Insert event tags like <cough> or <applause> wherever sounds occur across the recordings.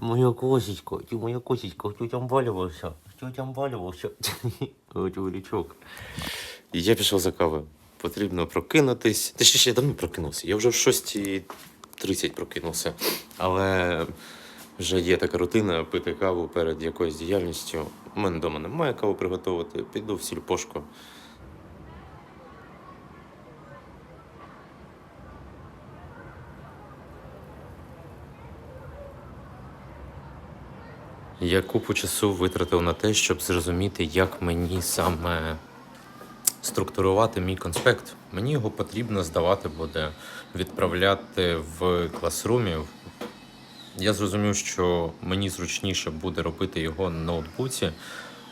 Моя косечка, ти моя косечка, тютям валювався, тютям валювався. <laughs> Чоловічок. І я пішов за кавою. Потрібно прокинутись. Та ще ще давно прокинувся. Я вже в 6.30 прокинувся. Але вже є така рутина пити каву перед якоюсь діяльністю. У мене вдома немає каву приготувати. Піду в сільпошку. Я купу часу витратив на те, щоб зрозуміти, як мені саме структурувати мій конспект. Мені його потрібно здавати буде, відправляти в класрумі. Я зрозумів, що мені зручніше буде робити його на ноутбуці,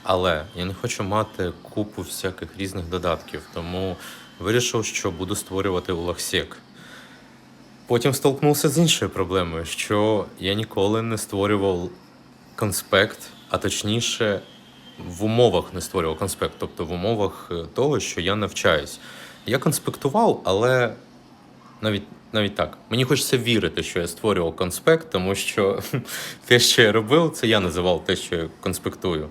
але я не хочу мати купу всяких різних додатків, тому вирішив, що буду створювати улахсек. Потім столкнувся з іншою проблемою, що я ніколи не створював конспект, а точніше, в умовах не створював конспект, тобто в умовах е, того, що я навчаюсь. Я конспектував, але навіть, навіть так. Мені хочеться вірити, що я створював конспект, тому що <laughs> те, що я робив, це я називав те, що я конспектую.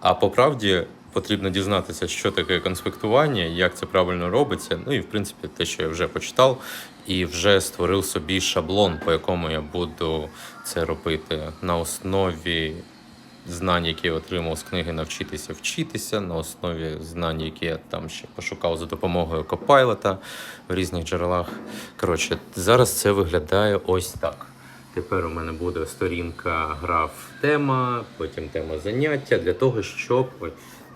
А по правді потрібно дізнатися, що таке конспектування, як це правильно робиться. Ну і в принципі, те, що я вже почитав, і вже створив собі шаблон, по якому я буду це робити на основі знань, які я отримав з книги Навчитися вчитися, на основі знань, які я там ще пошукав за допомогою Copilot в різних джерелах. Коротше, зараз це виглядає ось так. Тепер у мене буде сторінка граф тема, потім тема заняття для того, щоб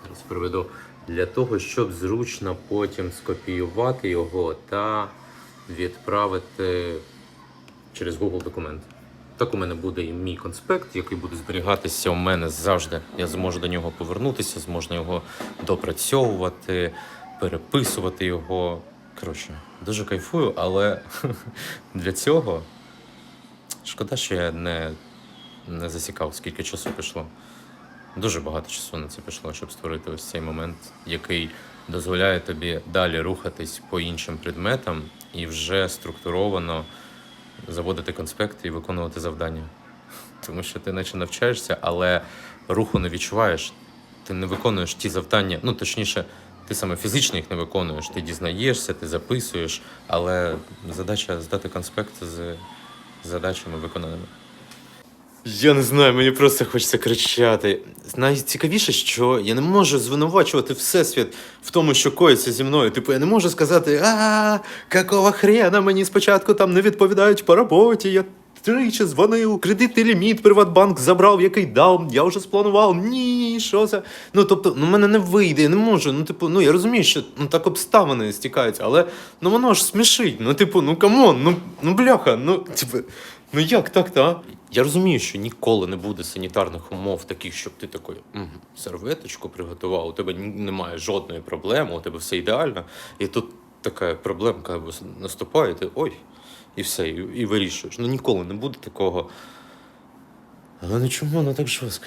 зараз приведу для того, щоб зручно потім скопіювати його та відправити через Google документ. Так у мене буде і мій конспект, який буде зберігатися у мене завжди. Я зможу до нього повернутися, зможу його допрацьовувати, переписувати його. Коротше, дуже кайфую, але <laughs> для цього шкода, що я не, не засікав, скільки часу пішло. Дуже багато часу на це пішло, щоб створити ось цей момент, який дозволяє тобі далі рухатись по іншим предметам і вже структуровано заводити конспекти і виконувати завдання. <laughs> Тому що ти наче навчаєшся, але руху не відчуваєш. Ти не виконуєш ті завдання, ну точніше, ти саме фізично їх не виконуєш. Ти дізнаєшся, ти записуєш, але задача здати конспект з задачами виконаними. Я не знаю, мені просто хочеться кричати. Найцікавіше, що я не можу звинувачувати Всесвіт в тому, що коїться зі мною. Типу, я не можу сказати, а какого хрена мені спочатку там не відповідають по роботі. Я тричі дзвонив, кредитний ліміт Приватбанк забрав, який дав, я вже спланував. Ні, що це? Ну тобто, ну мене не вийде, я не можу. Ну, типу, ну я розумію, що ну так обставини стікаються, але ну воно ж смішить. Ну, типу, ну камон, ну, ну бляха, ну типу. Ну як так, та? Я розумію, що ніколи не буде санітарних умов таких, щоб ти такий серветочку приготував, у тебе немає жодної проблеми, у тебе все ідеально. І тут така проблемка або наступає, ти ой, і все, і, і вирішуєш. Ну ніколи не буде такого. Але ну чому воно так жорстко?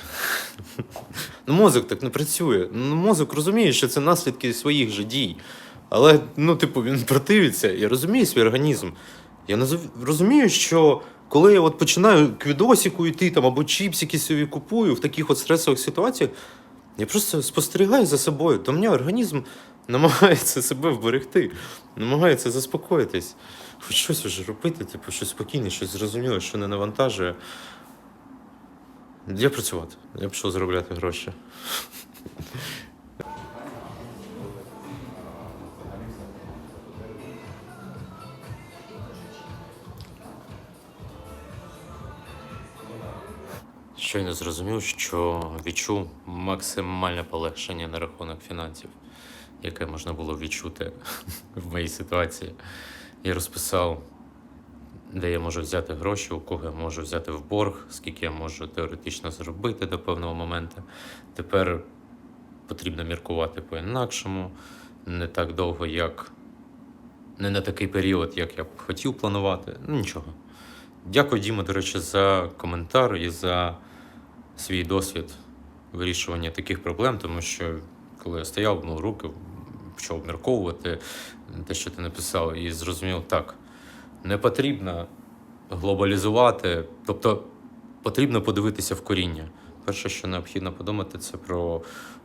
<laughs> Ну, мозок так не працює. Ну, мозок розуміє, що це наслідки своїх же дій. Але, ну, типу, він противиться. Я розумію свій організм. Я назов- розумію, що коли я от починаю к йти там, або чіпсики собі купую в таких от стресових ситуаціях, я просто спостерігаю за собою. То мені організм намагається себе вберегти, намагається заспокоїтись. Хоч щось вже робити, типу, щось спокійне, щось зрозуміле, що не навантажує. Я працювати. Я пішов заробляти гроші. Щойно зрозумів, що відчув максимальне полегшення на рахунок фінансів, яке можна було відчути <laughs> в моїй ситуації. Я розписав, де я можу взяти гроші, у кого я можу взяти в борг, скільки я можу теоретично зробити до певного моменту. Тепер потрібно міркувати по-інакшому, не так довго, як не на такий період, як я б хотів планувати. Ну нічого. Дякую, Діма, до речі, за коментар і за свій досвід вирішування таких проблем, тому що коли я стояв, мав руки, почав обмірковувати те, що ти написав, і зрозумів, так, не потрібно глобалізувати. Тобто потрібно подивитися в коріння. Перше, що необхідно подумати, це про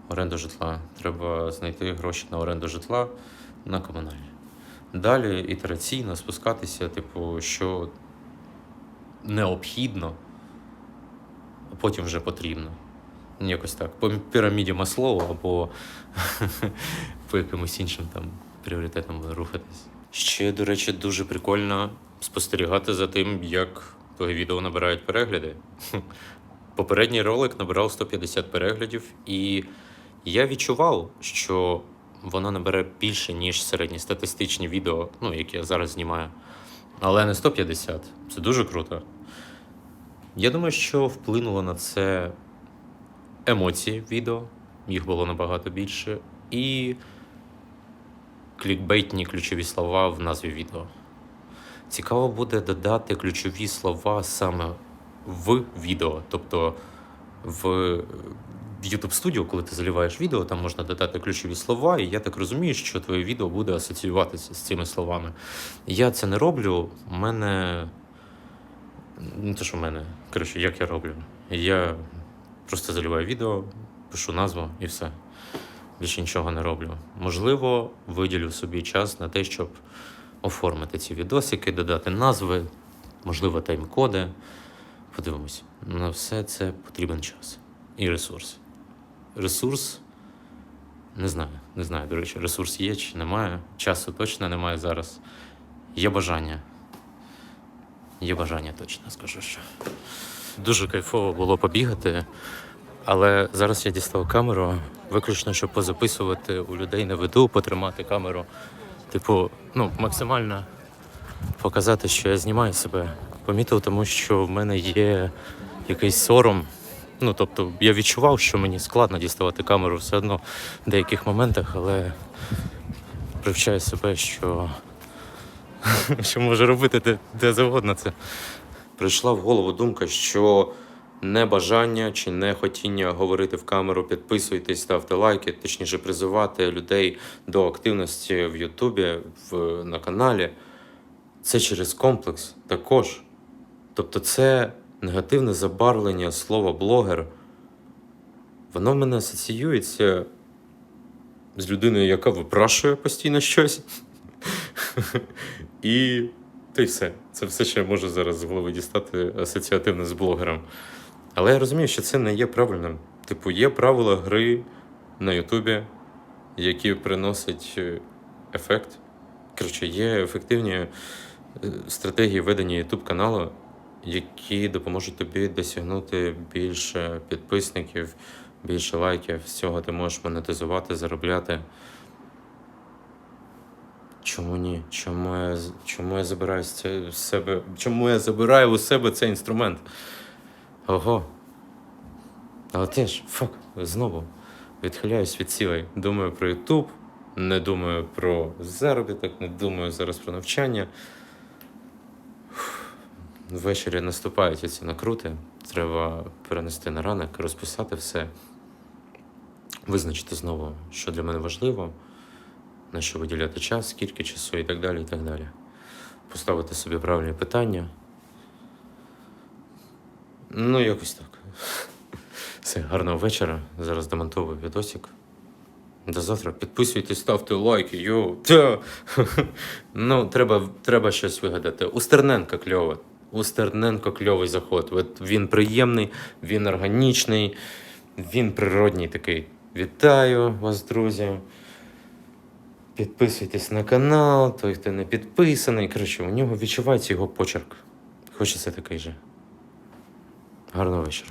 оренду житла. Треба знайти гроші на оренду житла на комунальні. Далі ітераційно спускатися, типу, що необхідно, потім вже потрібно. Якось так. По піраміді Маслоу або <laughs> по якимось іншим там пріоритетам рухатись. Ще, до речі, дуже прикольно спостерігати за тим, як відео набирають перегляди. <laughs> Попередній ролик набирав 150 переглядів, і я відчував, що воно набере більше, ніж середньостатистичні відео, ну, які я зараз знімаю. Але не 150. Це дуже круто. Я думаю, що вплинуло на це емоції відео, їх було набагато більше, і клікбейтні ключові слова в назві відео. Цікаво буде додати ключові слова саме в відео. Тобто в YouTube Studio, коли ти заливаєш відео, там можна додати ключові слова, і я так розумію, що твоє відео буде асоціюватися з цими словами. Я це не роблю. У мене. Не те, що в мене. Коротше, як я роблю? Я просто заливаю відео, пишу назву і все. Більше нічого не роблю. Можливо, виділю собі час на те, щоб оформити ці відосики, додати назви, можливо, тайм-коди. Подивимось. На все це потрібен час і ресурс. Ресурс. Не знаю, не знаю, до речі, ресурс є чи немає. Часу точно немає зараз. Є бажання. Є бажання точно, скажу що. Дуже кайфово було побігати, але зараз я дістав камеру, виключно, щоб позаписувати у людей на виду, потримати камеру. Типу, ну, максимально показати, що я знімаю себе. Помітив, тому що в мене є якийсь сором. Ну, тобто, я відчував, що мені складно діставати камеру все одно в деяких моментах, але привчаю себе, що, <laughs> що можу робити де, де завгодно це. Прийшла в голову думка, що небажання чи нехотіння говорити в камеру, підписуйтесь, ставте лайки, точніше призивати людей до активності в Ютубі, в, на каналі. Це через комплекс також. Тобто, це негативне забарвлення слова блогер. Воно в мене асоціюється з людиною, яка випрашує постійно щось. І та й все. Це все, що я можу зараз з голови дістати асоціативно з блогером. Але я розумію, що це не є правильним. Типу, є правила гри на Ютубі, які приносять е, ефект. Коротше, є ефективні е, стратегії ведення YouTube каналу, які допоможуть тобі досягнути більше підписників, більше лайків. З цього ти можеш монетизувати, заробляти. Чому ні? Чому я, чому я забираю з себе? Чому я забираю у себе цей інструмент? Ого. Але теж, фак, знову відхиляюсь від цілей. Думаю про YouTube, не думаю про заробіток, не думаю зараз про навчання. Ввечері наступають ці накрути. Треба перенести на ранок, розписати все, визначити знову, що для мене важливо, на що виділяти час, скільки часу і так далі. і так далі. Поставити собі правильні питання. Ну, якось так. <laughs> Все, гарного вечора. Зараз демонтовую відосик. До завтра. Підписуйтесь, ставте лайки, йоу. <laughs> Ну, треба, треба щось вигадати. У Стерненка кльово. У Стерненко кльовий заход. От він приємний, він органічний, він природній такий. Вітаю вас, друзі. Підписуйтесь на канал, той, хто не підписаний. Коротше, у нього відчувається його почерк. Хочеться такий же. Гарного вечора.